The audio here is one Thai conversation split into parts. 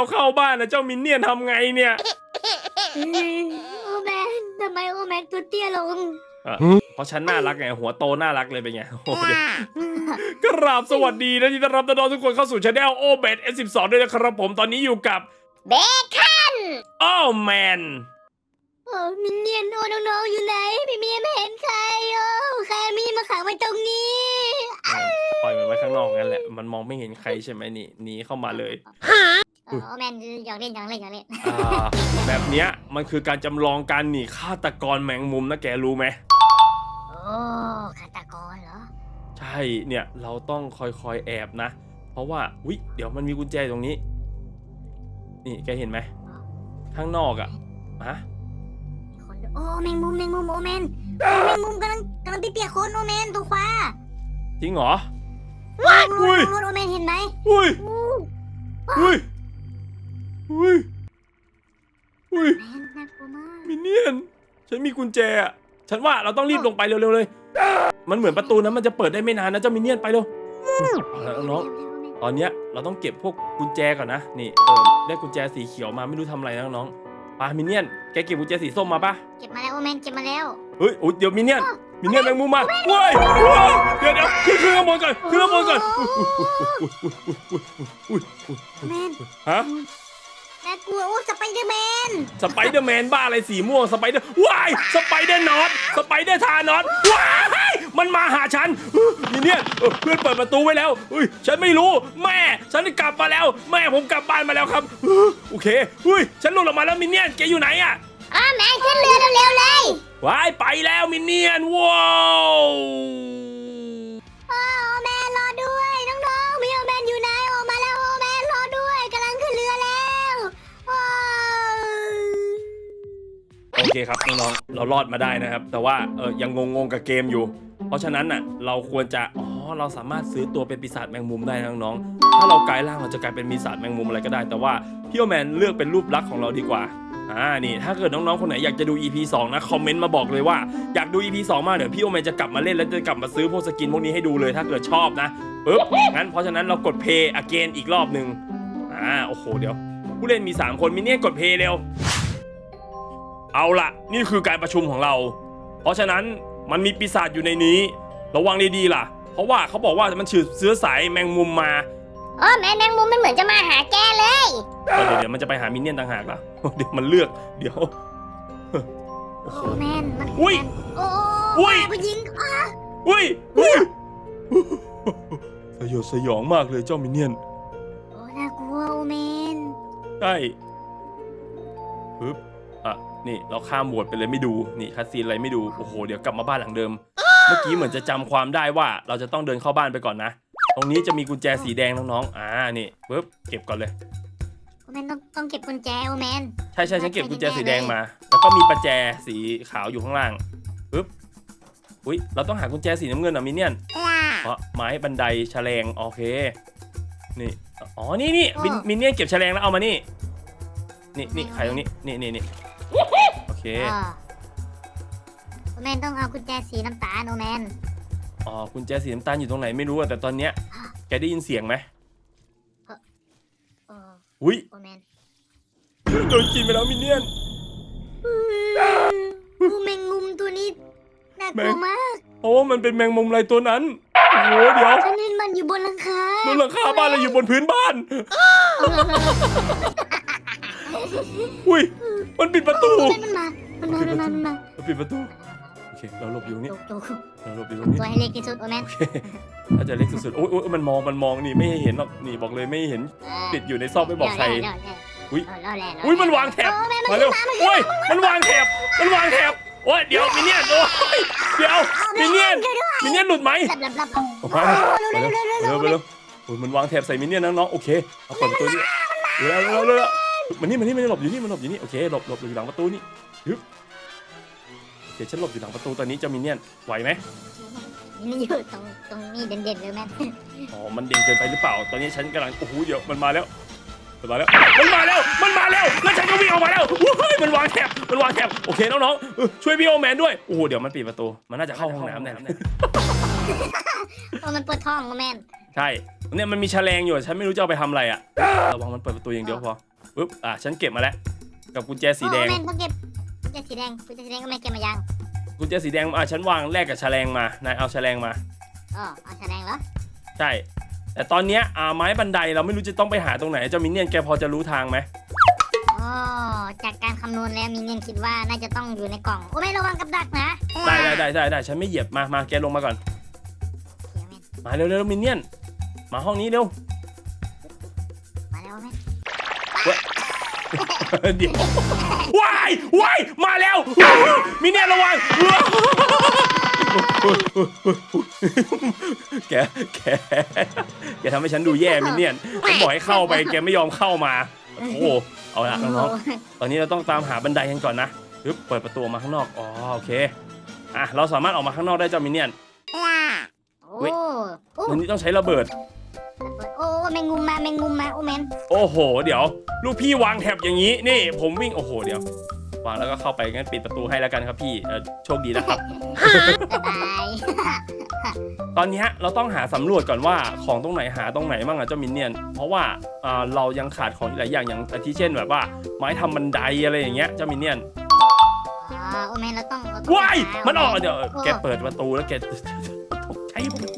เราเข้าบ้านนะเจ้ามินเนี่ยนทำไงเนี่ยเอ้ยโอแมนทำไมโอแมนตัวเตี้ยลงเพราะฉันน่ารักไงหัวโตน่ารักเลยเป็นไงโอ้โหเดี๋ยวกราบสวัสดีนะที่ต้อนรับน้องๆทุกคนเข้าสู่ช anel โอเบด S12 ด้วยนะครับผมตอนนี้อยู่กับเบคันโอ้แมนโอ้มินเนี่ยนโอ้น้องๆอยู่ไหนพี่เมียไม่เห็นใครโอ้ใครเอามีดมาขังไว้ตรงนี้ปล่อยมันไว้ข้างนอกงั้นแหละมันมองไม่เห็นใครใช่ไหมนี่หนีเข้ามาเลย โอ้แมนอยากเล่นอยากเล่นอยากเล่นอ่าแบบเนี้ยมันคือการจำลองการหนีฆาตกรแมงมุมนะแกรู้ไหม โอ้ฆาตกรเหรอใช่เนี่ยเราต้องคอยๆแอบนะ เพราะว่าวิเดี๋ยวมันมีกุญแจตรงนี้ นี่แกเห็นไหมข้างนอกอะฮะมีคนด้วยโอ้แมงมุมแมงมุมโอแมนโอ้แมงมุมกำลังกำลังเปียกๆคนโอแมนตัวฟ้าจริงเหรอ ว้าวอุ้ยโอแมนเห็นไหมอุ้ยอู้อุ้ย อุ้ยอุ้ยแมนน่ากลัวมากมินเนี่ยน ฉันมีกุญแจอะฉันว่าเราต้องรีบลงไปเร็วๆเลย มันเหมือนประตูนั้นมันจะเปิดได้ไม่นานนะเจ้ามินเนี่ยนไปเร็วเอาละน้องๆตอนเนี้ยเราต้องเก็บพวกกุญแจก่อนนะ นี่เออได้กุญแจสีเขียวมาไม่รู้ทำอะไรนะน้องๆปามินเนี่ยน แกเก็บกุญแจสีส้มมาปะเก็บมาแล้วโอแมนเก็บมาแล้ว เฮ้ยอุ๊ยเดี๋ยวมินเนี่ยน มินเนี่ยนแมงมุมมาเว้ยว้าวเดี๋ยวเดี๋ยวขึ้นขึ้นข้างบนก่อนขึ้นข้างบนก่อนอุ๊ยอุ๊ยอุ๊ยอุ๊ยอุ๊ยอุ๊ยอุ๊ยแมนฮะ น่ากลัวโอ้สไปเดอร์แมนสไปเดอร์แมนบ้าอะไรสีม่วงสไปเดอร์ว้ายสไปเดอร์นอตสไปเดอร์ทานอตว้ายมันมาหาฉันมินเนี่ยนเออเพื่อนเปิดประตูไว้แล้วอุ้ยฉันไม่รู้แม่ฉันกลับมาแล้ว แม่ผมกลับบ้านมาแล้วครับเออโอเคอุ้ยฉันหลุดออกมาแล้วมินเนี่ยนแกอยู่ไหนอะอ้าแมนขึ้นเรือเร็วๆเลย ว้ายไปแล้วมินเนี่ยนว้าว เคครับน้องๆเรารอดมาได้นะครับ แต่ว่าเออยังงงๆกับเกมอยู่ เพราะฉะนั้นน่ะเราควรจะอ๋อเราสามารถซื้อตัวเป็นปีศาจแมงมุมได้น้องๆถ้าเรากลายร่างเราจะกลายเป็นปีศาจแมงมุมอะไรก็ได้ แต่ว่าพี่โอแมนเลือกเป็นรูปลักษณ์ของเราดีกว่าอ่านี่ถ้าเกิดน้องๆคนไหนอยากจะดู EP 2 นะคอมเมนต์มาบอกเลยว่าอยากดู EP 2 มากเดี๋ยวพี่โอแมนจะกลับมาเล่นแล้วจะกลับมาซื้อพวกสกินพวกนี้ให้ดูเลยถ้าเกิดชอบนะปึ๊บงั้นเพราะฉะนั้นเรากด play again อีกรอบหนึ่งอ่าโอ้โหเดี๋ยว ผู้เล่นมี 3 คนมินเนี่ยกด play เร็ว เอาละนี่คือการประชุมของเรา เพราะฉะนั้นมันมีปีศาจอยู่ในนี้ ระวังดีๆล่ะ เพราะว่าเขาบอกว่ามันฉือเสื้อสายแมงมุมมาโอ้แมนแมงมุมมันเหมือนจะมาหาแกเลย เดี๋ยวเดี๋ยวมันจะไปหามินเนี่ยนต่างหากล่ะ เดี๋ยวมันเลือก เดี๋ยว โอ้โหโอ้แมนมันอุ้ยโอ้อุ้ยผู้หญิงอ้าอุ้ยอุ้ยสยดสยองมากเลยเจ้ามินเนี่ยนโอ้น่ากลัวโอแมนใช่ปึ๊บอะ นี่เราข้ามโหวตไปเลยไม่ดูนี่คัสซีนอะไรไม่ดูโอ้โหเดี๋ยวกลับมาบ้านหลังเดิม เมื่อกี้เหมือนจะจำความได้ว่าเราจะต้องเดินเข้าบ้านไปก่อนนะ ตรงนี้จะมีกุญแจสีแดงน้องๆอ่านี่ปึ๊บเก็บก่อนเลยโอแมนต้องต้องเก็บกุญแจโอแมนใช่ใช่ฉันเก็บกุญแจสีแดงมา แล้วก็มีประแจสีขาวอยู่ข้างล่างปึ๊บอุ้ยเราต้องหากุญแจสีน้ำเงินอะมินเนี่ยนล่ะเพราะไม้บันไดแฉลงโอเคนี่อ๋อนี่นี่มินมินเนี่ยนเก็บแฉลงแล้วเอามานี่นี่นี่ใครตรงนี้นี่นี่นี่โอ เคอ่าโอแมนต้องเอากุญแจสีน้ำตาลโอแมน อ๋อกุญแจสีน้ำตาลอยู่ตรงไหนไม่รู้อะแต่ตอนเนี้ย แกได้ยินเสียงไหมโอ้อุ้ยโอแมนโดนกินไปแล้วมินเนี่ยนโอแมงมุมตัวนี้น่ากลัวมากเพราะว่ามันเป็นแมงมุมอะไรตัวนั้นโอ้โหเดี๋ยวฉันเห็นมันอยู่บนหลังคาบนหลังคาบ้านเราอยู่บนพื้นบ้าน อุ้ย มันปิดประตูมันมามันมามันมามันมามันปิดประตู โอเค เราหลบอยู่ตรงนี้จุกจุกเราหลบอยู่ตรงนี้ ตัวให้เล็กที่สุดโอแมนโอเคถ้าจะเล็กสุดๆโอ้ยโอ้ยมันมอง มันมอง นี่ไม่ให้เห็นหรอก นี่บอกเลยไม่ให้เห็นติดอยู่ในซอกไม่บอกใครอุ๊ยอุ้ยมันวางแถบมาเร็วโอ้ย มันวางแถบ มันวางแถบ โอ้ย เดี๋ยวมินเนี่ยนโอ้ย เดี๋ยวมินเนี่ยนมินเนี่ยนหลุดไหมหลับหลับหลับออกมาไปเร็วไปเร็วไปเร็วโอ้ยมันวางแถบใส่มินเนี่ยนนะน้องโอเค เอาเปิดประตูนี่เร็วเร็วเร็วเร็ว มันนี่มันนี่มันหลบอยู่นี่มันหลบอยู่นี่โอเคหลบหลบอยู่หลังประตูนี่ยึบโอเคฉันหลบอยู่หลังประตูตอนนี้เจ้ามินเนี่ยนไหวไหมนี่อยู่ตรงตรงนี้เด่นๆเลยแมนอ๋อมันเด่นเกินไปหรือเปล่า ตอนนี้ฉันกำลังโอ้โหเดี๋ยวมันมาแล้วมันมาแล้วมันมาแล้วมันมาแล้วแล้วฉันก็วิ่งออกมาแล้วเฮ้ยมันวางแถบมันวางแถบโอเคน้องๆเออช่วยพี่โอแมนด้วยโอ้โหเดี๋ยวมันปิดประตูมันน่าจะเข้าห้องน้ำแน่โอ้มันปวดท้องโอแมนใช่เนี่ยมันมีแฉลงอยู่ฉันไม่รู้จะเอาไปทำอะไรอะระวังมันเปิดประตูอย่างเดียวพอ ปึ๊บอะฉันเก็บมาแล้ว กับกุญแจสีแดง โอ้แมนต้องเก็บกุญแจสีแดงกุญแจสีแดงก็แมนเก็บมายังกุญแจสีแดงอะฉันวางแลกกับแฉลงมานายเอาแฉลงมา อ๋อเอาแสดงเหรอใช่ แต่ตอนเนี้ยอ่าไม้บันไดเราไม่รู้จะต้องไปหาตรงไหนเจ้ามินเนี่ยนแกพอจะรู้ทางไหมอ๋อจากการคำนวณแล้วมินเนี่ยนคิดว่าน่าจะต้องอยู่ในกล่องโอ้แมนระวังกับดักนะได้ได้ได้ได้ได้ฉันไม่เหยียบมามาแกลงมาก่อนเดี๋ยวแมนมาเร็วเร็วมินเนี่ยนมาห้องนี้เร็ว เดี๋ยวว้ายว้ายมาแล้วมินเนี่ยนระวัง แก แก แกทำให้ฉันดูแย่มินเนี่ยนฉันบอกให้เข้าไป แกไม่ยอมเข้ามา โอ้โหเอาละน้องๆตอนนี้เราต้องตามหาบันไดกันก่อนนะปึ๊บเปิดประตูออกมาข้างนอก อ๋อ โอเค อะ เราสามารถออกมาข้างนอกได้เจ้ามินเนี่ยนโอ้เฮ้ยโอ้วันนี้ต้องใช้ระเบิด โอ้ แมงมุมมาแมงมุมมาโอ้แมนโอ้โห เดี๋ยว ลูกพี่วางแถบอย่างนี้นี่ ผมวิ่งโอ้โหเดี๋ยววางแล้วก็เข้าไปงั้นปิดประตูให้แล้วกันครับพี่เออโชคดีนะครับ บ๊ายบายตอนเนี้ยเราต้องหาสำรวจก่อนว่าของตรงไหนหาตรงไหนบ้างอะเจ้ามินเนี่ยน เพราะว่าอ่าเรายังขาดของอีกหลายอย่างอย่างอาทิเช่นแบบว่า ไม้ทำบันไดอะไรอย่างเงี้ยเจ้ามินเนี่ยนอ๋อโอ้แมนเราต้องเรต้องว้ายหามันออกโแเดี๋ยวแกเปิดประตูแล้วแก ตกใจหมด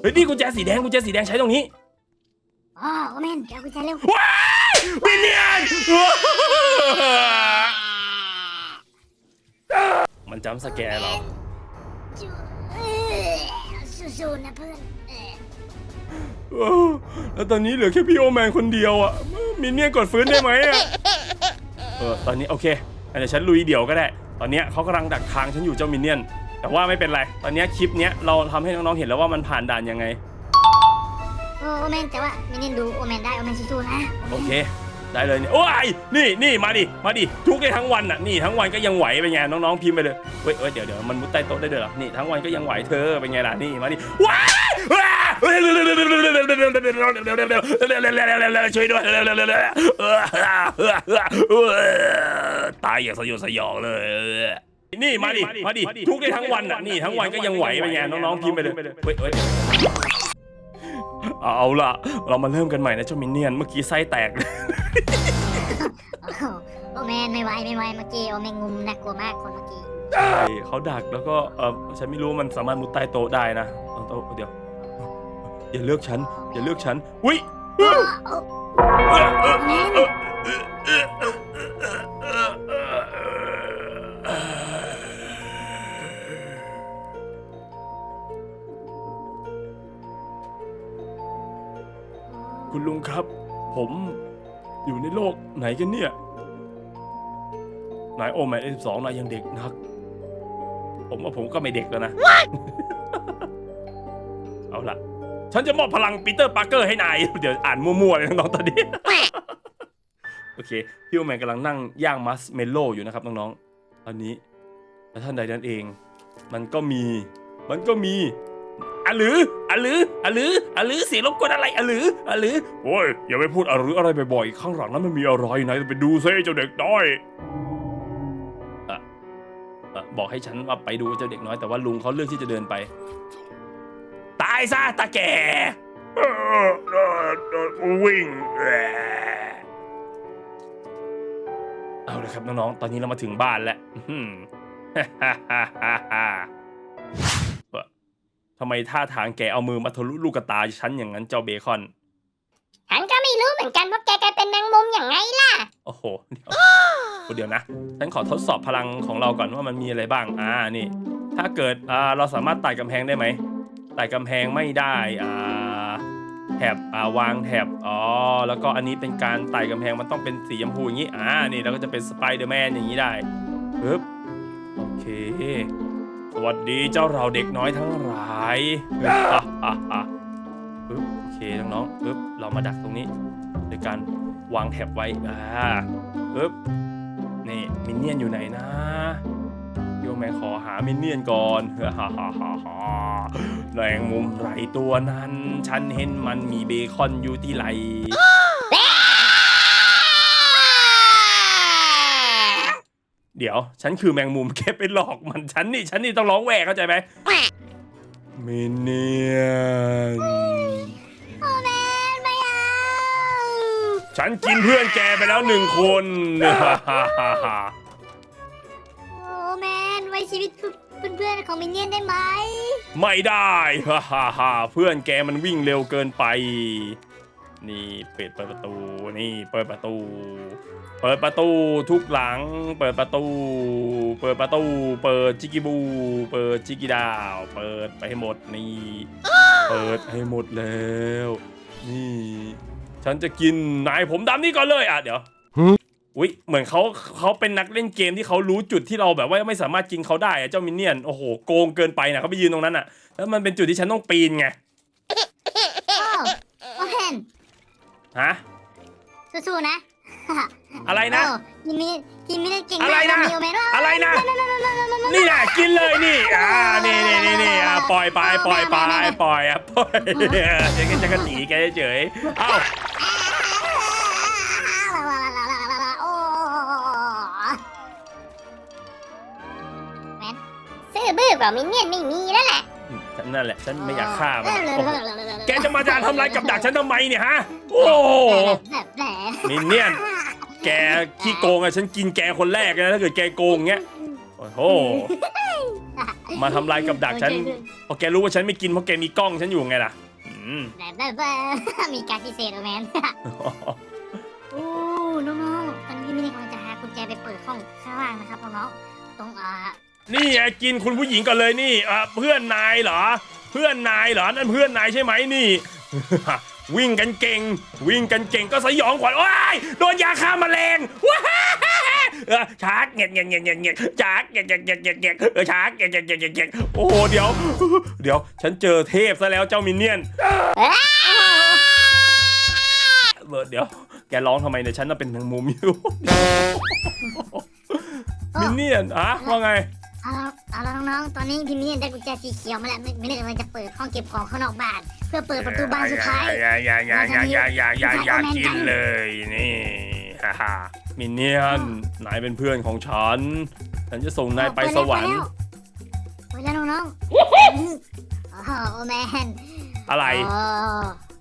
เฮ้ยนี่กุญแจสีแดงกุญแจสีแดงใช้ตรงนี้ อ๋อโอ้แมนแกเอากุญแจเร็วว้ายวินเนียนมันจำสแกร์เราเอ้ยสู้ๆนะเพื่อนเอ้ยเออแล้วตอนนี้เหลือแค่พี่โอแมนคนเดียวอะ มินเนี่ยนกดฟื้นได้ไหมอะ เออ ตอนนี้โอเคเดี๋ยวฉันลุยเดี่ยวก็ได้ ตอนเนี้ยเขากำลังดักทางฉันอยู่เจ้ามินเนี่ยน แต่ว่าไม่เป็นไร ตอนเนี้ยคลิปเนี้ยเราทำให้น้องๆเห็นแล้วว่ามันผ่านด่านยังไง โอ้โอแมนแต่ว่าไมินินดูโอแมนได้โอแมนสู้ๆนะโอเค ได้เลยเนี่ยโอ้ยนี่นี่มาดิมาดิทุกได้ทั้งวันอะนี่ทั้งวันก็ยังไหวเป็นไงน้องๆพิมพ์ไปเลยเว้ยเว้ยเดี๋ยวเดี๋ยวมันมุดใต้โต๊ะได้ด้วยเหรอนี่ทั้งวันก็ยังไหวเธอเป็นไงล่ะนี่มาดิว้ายว้ายช่วยด้วยตายอย่างสยดสยองเลย นี่มาดิมาดิทุกได้ทั้งวันอะนี่ทั้งวันก็ยังไหวเป็นไงน้องๆพิมพ์ไปเลยเว้ยเว้ย เอาล่ะ เรามาเริ่มกันใหม่นะเจ้ามินเนี่ยน เมื่อกี้ไส้แตก โอ้โหโอแมนไม่ไหวไม่ไหวเมื่อกี้โอแมนงุมน่ากลัวมากคนเมื่อกี้ใช่เขาดักแล้วก็เออฉันไม่รู้ว่ามันสามารถมุดใต้โต๊ะได้นะเอาโต๊ะเดี๋ยว อย่าเลือกฉัน อย่าเลือกฉันอุ้ย โอ้โอ้โอแมน คุณลุงครับ ผมอยู่ในโลกไหนกันเนี่ย นายโอแมนเอสองนายยังเด็กนัก ผมว่าผมก็ไม่เด็กแล้วนะ เอาล่ะ ฉันจะมอบพลังปีเตอร์ปาร์เกอร์ให้นาย เดี๋ยวอ่านมั่วๆเลยน้องๆตอนนี้ โอเค พี่โอแมนกำลังนั่งย่างมัสเมลโล่อยู่นะครับน้องๆตอนนี้และท่านใดนั้นเอง มันก็มี มันก็มี อะหรืออะหรืออะหรืออะหรือเสียงรบกวนอะไรอะหรืออะหรือโอ้ยอย่าไปพูดอะหรืออะไรบ่อยๆข้างหลังนั้นมันมีอะไรไหนไปดูซิเจ้าเด็กน้อยอะอะบอกให้ฉันว่าไปดูเจ้าเด็กน้อยแต่ว่าลุงเขาเลือกที่จะเดินไป ตายซะตาแก่เออเออเออวิ่งแหละเอาเลยครับน้องๆตอนนี้เรามาถึงบ้านแล้วอื้อหือ ทำไมท่าทางแกเอามือมาทะลุลูกตาฉันอย่างนั้นเจ้าเบคอน ฉันก็ไม่รู้เหมือนกันว่าแกกลายเป็นแมงมุมอย่างไงล่ะ โอ้โหเดี๋ยวเดี๋ยวนะ ฉันขอทดสอบพลังของเราก่อนว่ามันมีอะไรบ้าง อ่า นี่ ถ้าเกิด อ่า เราสามารถไต่กำแพงได้ไหมไต่กำแพงไม่ได้ อ่า แถบ อ่า วางแถบ อ๋อ แล้วก็อันนี้เป็นการไต่กำแพงมันต้องเป็นสีชมพูอย่างนี้ อ่า นี่เราก็จะเป็นสไปเดอร์แมนอย่างนี้ได้ปึ๊บ โอเคส วัสดีเจ้าเราเด็กน้อยทั้งหลายอะอะอะปึ๊บโอเคน้องๆปึ๊บเรามาดักตรงนี้โดยการวางแถบไว้อ่าปึ๊บนี่มินเนี่ยนอยู่ไหนนะโยแมนขอหามินเนี่ยนก่อนฮ่าฮ่าฮ่าฮ่าฮ่าแรงมุมไรตัวนั้น ฉันเห็นมันมีเบคอนอยู่ที่ไหล เดี๋ยว ฉันคือแมงมุมแค่ไปหลอกมันฉันนี่ฉันนี่ต้องร้องแหวกเข้าใจไหมมินเนียนโอแมนไม่เอาฉันกินเพื่อนแกไปแล้วหนึ่งคนโอแมนไว้ชีวิตเพื่อนๆของมินเนียนได้ไหม ไม่ได้ฮ่าฮ่าเพื่อนแกมันวิ่งเร็วเกินไป นี่เปิดเปิดประตู นี่เปิดประตู เปิดประตูทุกหลัง เปิดประตู เปิดประตู เปิดจิกิบู เปิดจิกิดาว เปิดไปให้หมดนี่ เปิดให้หมดแล้ว นี่ ฉันจะกินนายผมดำนี่ก่อนเลยอะเดี๋ยวอุ๊ยเหมือนเขาเขาเป็นนักเล่นเกมที่เขารู้จุดที่เราแบบว่าไม่สามารถกินเขาได้อะเจ้ามินเนี่ยนโอ้โหโกงเกินไปนะเขาไปยืนตรงนั้นอะ แล้วมันเป็นจุดที่ฉันต้องปีนไงอ้าวโอแมน ฮะ สู้ๆนะอะไรนะโกินมิกินมินเนี่ยนเก่งอะไรมากนะโอแมนว่าอะไรนะ นี่แหละกินเลยนี่ อ่า นี่นี่นี่นี่อะปล่อยไปปล่อยไปปล่อยอะปล่อยฉันก็จะกระตีแกเฉยๆเอ้า มือบื้อกว่ามินเนี่ยนไม่มีแล้วแหละฉันนั่นแหละฉันไม่อยากฆ่ามันโอ้โหแกจะมาจานทำลายกับดักฉันทำไมเนี่ยฮะ โอ้โหแบบแหลมินเนี่ยนแกขี้โกงอะฉันกินแกคนแรกนะถ้าเกิดแกโกงเงี้ย โอ้โห มาทำลายกับดักฉันเพราะแกรู้ว่าฉันไม่กินเพราะแกมีกล้องฉันอยู่ไงล่ะแบบแบบมีการพิเศษโอแมนโอ้น้องๆตอนนี้พี่มินิกำลังจะหากุญแจไปเปิดห้องข้างล่างนะครับน้องๆตรงอ่า นี่ไงกินคุณผู้หญิงก่อนเลยนี่อะเพื่อนนายเหรอ เพื่อนนายเหรอนั่นเพื่อนนายใช่ไหมนี่ วิ่งกันเก่ง วิ่งกันเก่งก็สยองขวัญว้ายโดนยาฆ่าแมลงว้ายเออชาร์กเงียบเงียบเงียบเงียเงียชาร์กเงียบเงียบเงียบเงียเงียบเออชาร์กเงียบเงียบเงียบเงียเงียโอ้โหเดี๋ยว เดี๋ยว ฉันเจอเทพซะแล้วเจ้ามินเนี่ยนเออเดี๋ยว แกร้องทำไมเนี่ยฉันน่ะเป็นทางมุมอยู่ มินเนี่ยนอะว่าไง เอาเอาละน้องๆ ตอนนี้พี่มินิได้กุญแจสีเขียวมาแล้วมินิกำลังจะเปิดห้องเก็บของข้างนอกบ้าน เพื่อเปิดประตูบานสุดท้ายอย่าอย่าอย่าอย่าอย่าอย่าอย่าอย่ากินเลยนี่ฮ่าฮ่ามินเนี่ยนนายเป็นเพื่อนของฉัน ฉันจะส่งนายไปสวรรค์ไปแล้วน้องๆโอ้โหโอแมนอะไรโอ้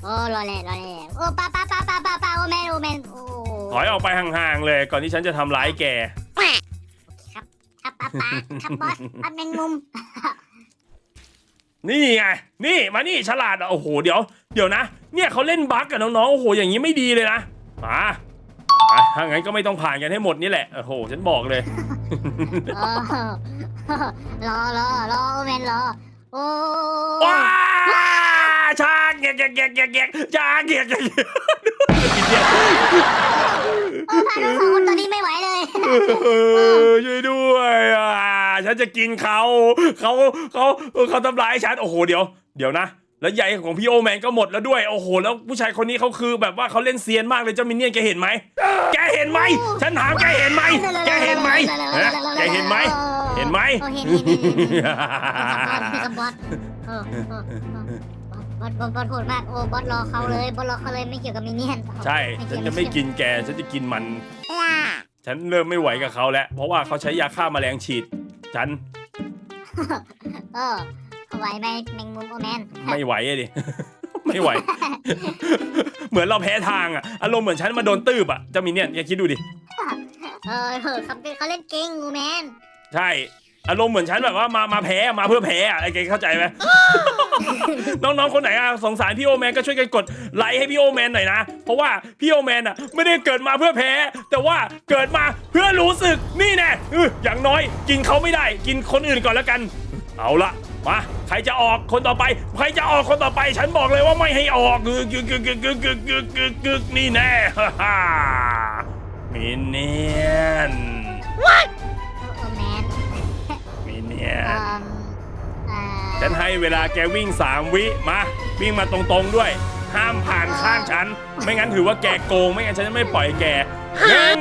โอ้รอแล่รอแล่โอ้ป้าป้าป้าป้าป้าป้าโอแมนโอแมนโอ้ถอยออกไปห่างๆเลย ก่อนที่ฉันจะทำร้ายแกครับครับ ป้าป้าครับบอสอัดแมงมุม นี่ไง นี่มานี่ฉลาดอะโอ้โห เดี๋ยว เดี๋ยวนะ เนี่ยเขาเล่นบั๊กกับน้องๆ โอ้โห อย่างนี้ไม่ดีเลยนะ มาถ้างั้นก็ไม่ต้องผ่านกันให้หมดนี่แหละ โอ้โห ฉันบอกเลย โอ้รอรอรอโอแมนรอ โอ้ว้าชาเกียกเกียกเกียกเกียกเกียกชาเกียกเกียกเกียกโอ้พาน้องสองคน ช่วยด้วยอะฉันจะกินเขาเขาเขาเขาทำร้ายฉันโอ้โหเดี๋ยว เดี๋ยวนะแล้วใยของพี่โอแมนก็หมดแล้วด้วยโอ้โห แล้วผู้ชายคนนี้เขาคือแบบว่าเขาเล่นเซียนมากเลยเจ้ามินเนี่ยนแกเห็นไหมแกเห็นไหมฉันถามแกเห็นไหมแกเห็นไหมฮะแกเห็นไหมเห็นไหมโอ้เห็นเห็นเห็นเห็นบอสเออเออเออบอสบอสบอสโหดมากโอ้บอสรอเขาเลยบอสรอเขาเลยไม่เกี่ยวกับมินเนี่ยนใช่ฉันจะไม่กินแกฉันจะกินมัน ฉันเริ่มไม่ไหวกับเขาแล้ว เพราะว่าเขาใช้ยาฆ่าแมลงฉีด ฉันเออไหวไหมแมงมุมโอแมนไม่ไหวอะดิ ไม่ไหว เหมือนเราแพ้ทางอะอารมณ์เหมือนฉันมาโดนตืบอะเจะมีเนี่ยอย่าคิดดูดิ เออเขาเป็นเขาเล่นเก่งโอแมน ใช่ อารมณ์เหมือนฉันแบบว่ามามาแพ้มาเพื่อแพ้อะไอ้เกเข้าใจไหม น้องๆคนไหนอะสงสารพี่โอแมนก็ช่วยกันกดไลค์ให้พี่โอแมนหน่อยนะ เพราะว่าพี่โอแมนอะไม่ได้เกิดมาเพื่อแพ้ แต่ว่าเกิดมาเพื่อรู้สึกนี่แน่อออย่างน้อยกินเขาไม่ได้ กินคนอื่นก่อนแล้วกัน เอาละมาใครจะออกคนต่อไป ใครจะออกคนต่อไป ฉันบอกเลยว่าไม่ให้ออกกึกกึกกึกกึกกึกกึกกึกกึกนี่แน่ ฮ่าฮ่ามินเนี่ยนโอแมนมิน เนี่ยเอ่นอเอ่อฉันให้เวลาแกวิ่งสามวิมา วิ่งมาตรงๆด้วย ห้ามผ่านข้างฉัน ไม่งั้นถือว่าแกโกง ไม่งั้นฉันจะไม่ปล่อยแกหนึ่ง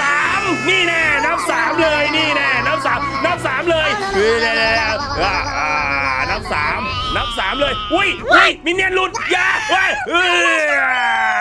สามนี่แน่นับสามเลยนี่แน่นับสามนับสามเลยเฮ้ยเดี๋ยวเดี๋ยวเดี๋ยวอ่าอ่านับสามนับสามเลยอุ้ยอุ้ยมินเนี่ยนหลุดอย่าเฮ้ยเอ้ย